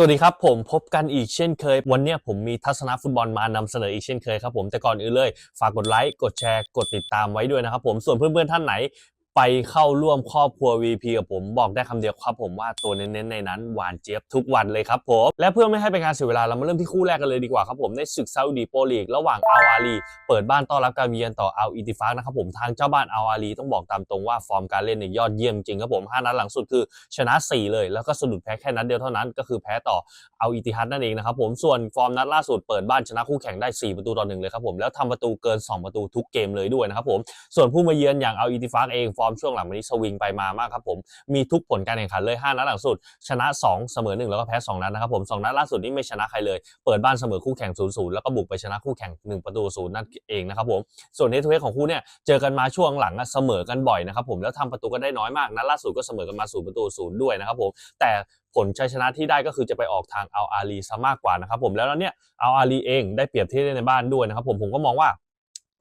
สวัสดีครับผมพบกันอีกเช่นเคย วันนี้ผมมีทัศนฟุตบอลมานำเสนออีกเช่นเคยครับผมแต่ก่อนอื่นเลย ฝากกดไลค์กดแชร์กดติดตามไว้ด้วยนะครับผมส่วนเพื่อนๆท่านไหน ไปเข้าร่วมครอบครัว VP กับผมบอกได้คำเดียวครับผมว่าตัวเน้นๆในนั้นหวานเจี๊ยบทุกวันเลยครับผม และเพื่อไม่ให้เป็นการเสียเวลาเรามาเริ่มที่คู่แรกกันเลยดีกว่าครับผมในศึกซาอุดีโปรลีกระหว่างอัลอาลีเปิดบ้านต้อนรับการเยือนต่ออัลอิติฟากนะครับผมทางเจ้าบ้านอัลอาลีต้องบอกตามตรงว่าฟอร์มการเล่นเนี่ยยอดเยี่ยมจริงครับผมห้านัดหลังสุดคือชนะ 4 เลย แล้วก็สะดุดแพ้แค่นัดเดียวเท่านั้นก็คือแพ้ต่ออาอิติฮัดนั่นเองนะครับผมส่วนฟอร์มนัดล่าสุดเปิดบ้านชนะคู่แข่งได้ 4 ประตูต่อหนึ่งเลยครับผมแล้วทำประตูเกิน 2 ประตูทุกเกมเลยด้วยนะครับผมส่วนผู้มาเยือนอย่างอาอิติฟากเองฟอร์มช่วงหลังวันนี้สวิงไปมามากครับผมมีทุกผลการแข่งขันเลย5นัดหลังสุด ชนะ 2 เสมอ 1 แล้วก็แพ้ 2 นัดนะครับผมสองนัดล่าสุดนี่ไม่ชนะใครเลย เปิดบ้านเสมอคู่แข่ง 0-0 แล้วก็บุกไปชนะคู่แข่ง 1 ประตูศูนย์นั่นเองนะครับผมส่วนเนทเวของคู่เนี่ยเจอกันมาช่วงหลังเสมอกันบ่อยนะครับผมแล้วทำประตูก็ได้น้อยมากนัดล่าสุดก็เสมอกันมา0ประตูศูนย์ด้วยนะครับผมแต่ผลชัยชนะที่ได้ก็คือจะไปออกทางเอาอาลีซะมากกว่านะครับผมแล้วเนี่ยเอาอาลีเองได้เปรียบที่เล่นในบ้านด้วยนะครับผมผมก็มองว่า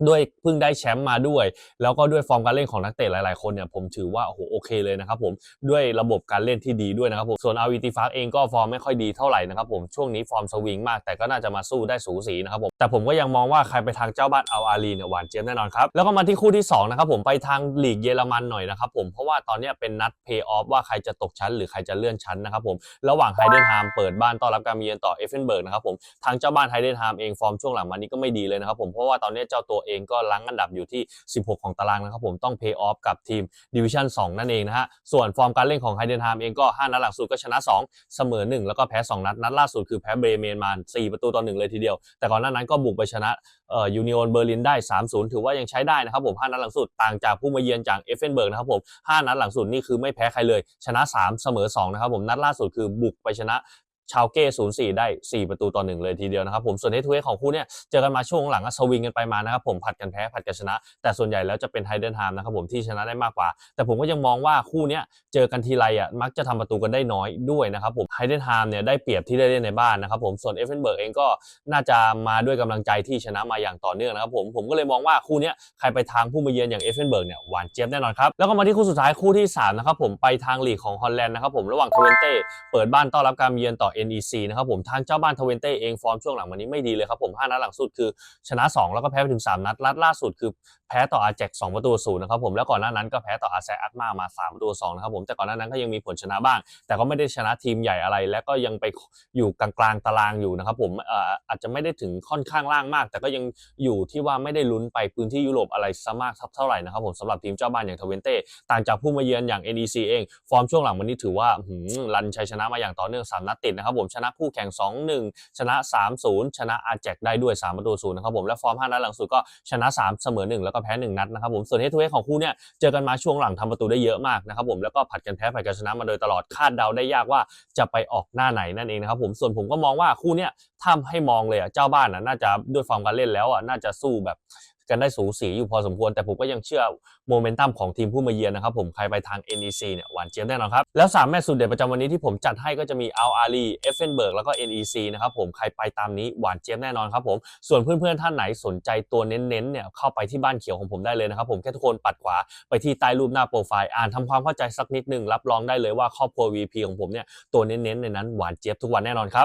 ด้วยเพิ่งได้แชมป์มาด้วย แล้วก็ด้วยฟอร์มการเล่นของนักเตะหลาย ๆ คนเนี่ยผมถือว่าโอ้โหโอเคเลยนะครับผมด้วยระบบการเล่นที่ดีด้วยนะครับผมส่วนอาวิติฟากเองก็ฟอร์มไม่ค่อยดีเท่าไหร่นะครับผมช่วงนี้ฟอร์มสวิงมากแต่ก็น่าจะมาสู้ได้สูสีนะครับผมแต่ผมก็ยังมองว่าใครไปทางเจ้าบ้านเอาอาลีเนี่ยหวานเจี๊ยบแน่นอนครับแล้วก็มาที่คู่ที่สองนะครับผมไปทางลีกเยอรมันหน่อยนะครับผมเพราะว่าตอนนี้เป็นนัดเพย์ออฟว่าใครจะตกชั้นหรือใครจะเลื่อนชั้นนะครับผมระหว่างไฮเดนฮามเปิดบ้านต้อนรับการมาเยือนต่อเอฟเฟนเบิร์กนะครับผมทางเจ้าบ้านไฮเดนฮามเองฟอร์มช่วงหลังมานี้ก็ไม่ดีเลยนะครับผมเพราะว่าตอนนี้เจ้าตัวเองก็ลังอันดับอยู่ที่ 16 ของตารางนะครับผมต้องเพย์ออฟกับทีมดิวิชั่น2 นั่นเองนะฮะส่วนฟอร์มการเล่นของไฮเดนฮามเองก็ 5 นัดหลังสุดก็ชนะ 2 เสมอ 1 แล้วก็แพ้ 2 นัด นัดล่าสุดคือแพ้เบรเมนมา 4 ประตูต่อ 1 เลยทีเดียว แต่ก่อนหน้านั้นก็บุกไปชนะเอ่อยูนิโอนเบอร์ลินได้ 3-0 ถือว่ายังใช้ได้นะครับผม 5 นัดหลังสุดต่างจากผู้มาเยือนจากเอฟเฟนเบิร์กนะครับผม 5 นัดหลังสุดนี่คือไม่แพ้ใครเลยชนะ 3 เสมอ 2 นะครับผมนัดล่าสุดคือบุกไปชนะ ชาวเก้0-4ได้ 4 ประตูต่อ1เลยทีเดียวนะครับผมส่วนเฮดทูเฮดของคู่เนี่ยเจอกันมาช่วงหลังก็สวิงกันไปมานะครับผมผัดกันแพ้ผัดกันชนะ แต่ส่วนใหญ่แล้วจะเป็นไฮเดนฮามนะครับผมที่ชนะได้มากกว่า แต่ผมก็ยังมองว่าคู่เนี้ยเจอกันทีไรอะมักจะทำประตูกันได้น้อยด้วยนะครับผมไฮเดนฮามเนี่ยได้เปรียบที่ได้เล่นในบ้านนะครับผมส่วนเอฟเฟนเบิร์กเองก็น่าจะมาด้วยกำลังใจที่ชนะมาอย่างต่อเนื่องนะครับผมผมก็เลยมองว่าคู่เนี้ยใครไปทางผู้มาเยือนอย่างเอฟเฟนเบิร์กเนี่ยหวานเจี๊ยบแน่นอนครับแล้วก็มาที่คู่สุดท้ายคู่ที่สามนะครับผมไปทางลีกของฮอลแลนด์นะครับผมระหว่างทเวนเต้เปิดบ้านต้อนรับการเยือนต่อ NEC นะครับผมทางเจ้าบ้านทเวนเต้เองฟอร์มช่วงหลังวันนี้ไม่ดีเลยครับผม5นัดหลังสุดคือชนะ 2 แล้วก็แพ้ไปถึง 3 นัดนัดล่าสุดคือแพ้ต่ออาแจก2ประตูศูนย์นะครับผมแล้วก่อนหน้านั้นก็แพ้ต่ออาแซอัตมามา3ประตู2นะครับผมแต่ก่อนหน้านั้นก็ยังมีผลชนะบ้าง แต่ก็ไม่ได้ชนะทีมใหญ่อะไร และก็ยังไปอยู่กลางๆตารางอยู่นะครับผมอาจจะไม่ได้ถึงค่อนข้างล่างมาก แต่ก็ยังอยู่ที่ว่าไม่ได้ลุ้นไปพื้นที่ยุโรปอะไรซะมากเท่าไหร่นะครับผมสำหรับทีมเจ้าบ้านอย่างทเวนเต้ต่างจากผู้มาเยือนอย่าง NEC เองฟอร์มช่วงหลังวันนี้ถือว่ารันชัยชนะมาอย่างต่อเนื่องสามนัดติดนะครับครับผมชนะคู่แข่ง 2-1 ชนะ 3-0 ชนะอาแจกได้ด้วย3ประตูศูนย์นะครับผมและฟอร์ม5นัดหลังสุดก็ชนะ 3 เสมอ 1 แล้วก็แพ้ 1 นัดนะครับผมส่วนเฮดทูเฮดของคู่เนี่ยเจอกันมาช่วงหลังทำประตูได้เยอะมากนะครับผมแล้วก็ผัดกันแพ้ผัดกันชนะมาโดยตลอดคาดเดาได้ยากว่าจะไปออกหน้าไหนนั่นเองนะครับผมส่วนผมก็มองว่าคู่เนี่ยถ้าให้มองเลยอะเจ้าบ้านอะน่าจะด้วยฟอร์มการเล่นแล้วอะน่าจะสู้แบบ กันได้สูสีอยู่พอสมควร แต่ผมก็ยังเชื่อโมเมนตัมของทีมผู้มาเยือนนะครับผมใครไปทาง NEC เนี่ยหวานเจี๊ยบแน่นอนครับ แล้ว 3 แมตช์สุดเด็ดประจำวันนี้ที่ผมจัดให้ก็จะมีอัลอาลีเอฟเฟนเบิร์กแล้วก็ NEC นะครับผมใครไปตามนี้หวานเจี๊ยบแน่นอนครับผมส่วนเพื่อนๆท่านไหนสนใจตัวเน้นๆเนี่ยเข้าไปที่บ้านเขียวของผมได้เลยนะครับผมแค่ทุกคนปัดขวาไปที่ใต้รูปหน้าโปรไฟล์อ่านทำความเข้าใจสักนิดหนึงรับรองได้เลยว่าครอบครัว VP ของผมเนี่ยตัวเน้นๆในนั้นหวานเจี๊ยบทุกวันแน่นอนครับ